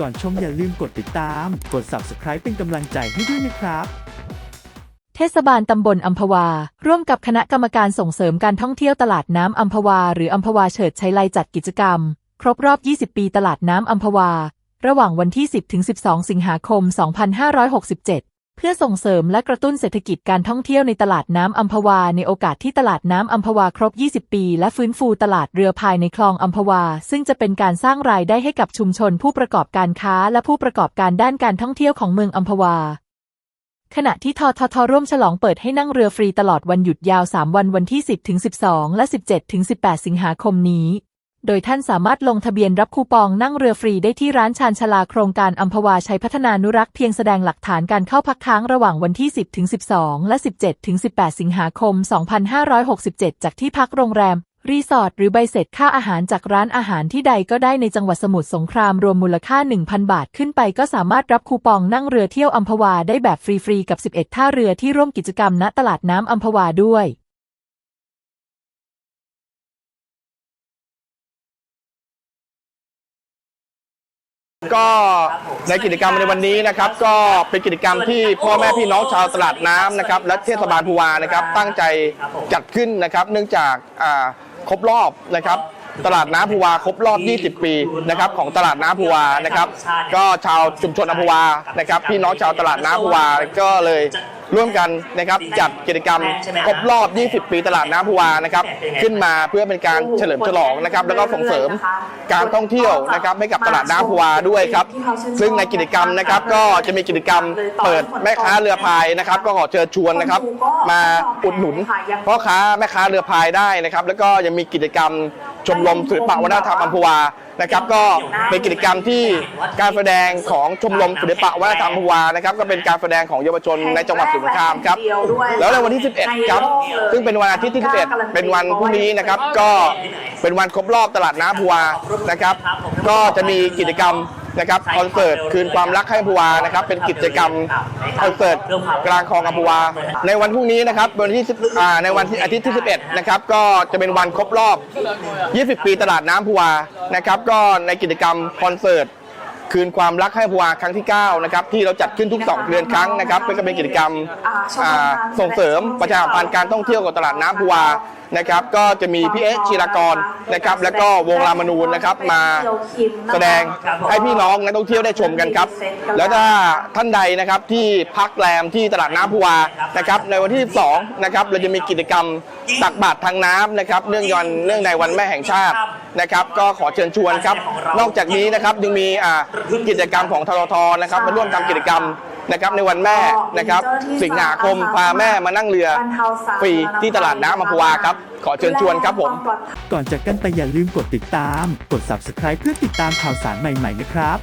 ก่อนชมอย่าลืมกดติดตาม กด subscribe เป็นกำลังใจให้ด้วยนะครับ เทศบาลตำบลอัมพวา ร่วมกับคณะกรรมการส่งเสริมการท่องเที่ยวตลาดน้ำอัมพวา หรืออัมพวาเฉิดชัยไลจัดกิจกรรม ครบรอบ 20 ปีตลาดน้ำอัมพวา ระหว่างวันที่ 10ถึง12 สิงหาคม 2567 เพื่อส่งเสริมและกระตุ้นเศรษฐกิจการท่องเที่ยวในตลาดน้ำอัมพวา ในโอกาสที่ตลาดน้ำอัมพวาครบ 20 ปี และฟื้นฟูตลาดเรือพายในคลองอัมพวา ซึ่งจะเป็นการสร้างรายได้ให้กับชุมชนผู้ประกอบการค้าและผู้ประกอบการด้านการท่องเที่ยวของเมืองอัมพวา ขณะที่ทททร่วมฉลองเปิดให้นั่งเรือฟรีตลอดวันหยุดยาว 3 วันวันที่ 10ถึง12 และ 17ถึง18 สิงหาคมนี้ โดยท่านสามารถลงทะเบียนรับคูปองนั่งเรือฟรีได้ที่ร้านชานชาลาโครงการอัมพวาชัยพัฒนานุรักษ์เพียงแสดงหลักฐานการเข้าพักค้างระหว่างวันที่ 10ถึง12 และ 17ถึง18 สิงหาคม 2567 จากที่พักโรงแรม รีสอร์ทหรือใบเสร็จค่าอาหารจากร้านอาหารที่ใดก็ได้ในจังหวัดสมุทรสงครามรวมมูลค่า 1,000 บาทขึ้นไปก็สามารถรับคูปองนั่งเรือเที่ยวอัมพวาได้แบบฟรีๆกับ 11 ท่าเรือที่ร่วมกิจกรรมณตลาดน้ำอัมพวาด้วย ก็ในกิจกรรมในวันนี้นะครับ ก็เป็นกิจกรรมที่พ่อแม่พี่น้องชาวตลาดน้ำนะครับ และเทศบาลภูวานะครับ ตั้งใจจัดขึ้นนะครับ เนื่องจากอ่าครบรอบนะครับตลาดน้ำภูวาครบรอบ 20 ปีนะครับของตลาดน้ำภูวานะครับ ก็ชาวชุมชนอัมพวานะครับ พี่น้องชาวตลาดน้ำภูวาก็เลย ร่วมกันนะครับจัดกิจกรรมครบรอบ 20 ปีตลาดน้ำภูวานะครับขึ้นมาเพื่อเป็นการเฉลิมฉลองนะครับแล้วก็ส่งเสริมการท่องเที่ยวนะครับให้กับตลาดน้ำภูวาด้วยครับซึ่งในกิจกรรมนะครับก็จะมีกิจกรรมเปิดแม่ค้าเรือพายนะครับก็ขอเชิญชวนนะครับมาอุดหนุนพ่อค้าแม่ค้าเรือพายได้นะครับ แล้วก็ยังมีกิจกรรม ชมรมศิลปะวัฒนธรรมอัมพวานะครับ ก็เป็นกิจกรรมที่การแสดงของชมรมศิลปะวัฒนธรรมอัมพวานะครับ ก็เป็นการแสดงของเยาวชนในจังหวัดสมุทรสงครามครับ แล้วในวันที่ 11 ครับ ซึ่งเป็นวันอาทิตย์ที่ 11 เป็นวันพรุ่งนี้นะครับ ก็เป็นวันครบรอบตลาดน้ำพัวนะครับ ก็จะมีกิจกรรม นะครับคอนเสิร์ตคืนความรักให้พัวนะครับเป็นกิจกรรมคอนเสิร์ตกลางคลองอัมพวา ในวันพรุ่งนี้นะครับวันที่10อ่าในวันที่อาทิตย์ที่ 11 นะครับก็จะเป็นวันครบรอบ 20 ปีตลาดน้ำพัวนะครับก็ในกิจกรรมคอนเสิร์ตคืนความรักให้พัวครั้งที่9นะครับที่เราจัดขึ้นทุก 2 เดือนครั้งนะครับเป็นก็เป็นกิจกรรมอ่าส่งเสริมประชาสัมพันธ์การท่องเที่ยวกับตลาดน้ำพัว นะครับ ก็จะมีพี่เอ๊ะจิรากรนะครับ แล้วก็วงรามนูนนะครับมาแสดงให้พี่น้องนักท่องเที่ยวได้ชมกันครับ แล้วถ้าท่านใดนะครับที่พักแรมที่ตลาดน้ำพัวนะครับในวันที่12นะครับเราจะมีกิจกรรมตักบาตรทางน้ำนะครับเนื่องวันเนื่องในวันแม่แห่งชาตินะครับ ก็ขอเชิญชวนครับ นอกจากนี้นะครับยังมีอ่ากิจกรรมของทททนะครับมาร่วมทำกิจกรรม นะครับในวันแม่นะครับสิงหาคมพาแม่มานั่งเรือฟรีที่ตลาดน้ำอัมพวาครับ ขอเชิญชวนครับผม ก่อนจากกันไปอย่าลืมกดติดตาม กด subscribe เพื่อติดตามข่าวสารใหม่ ๆ นะครับ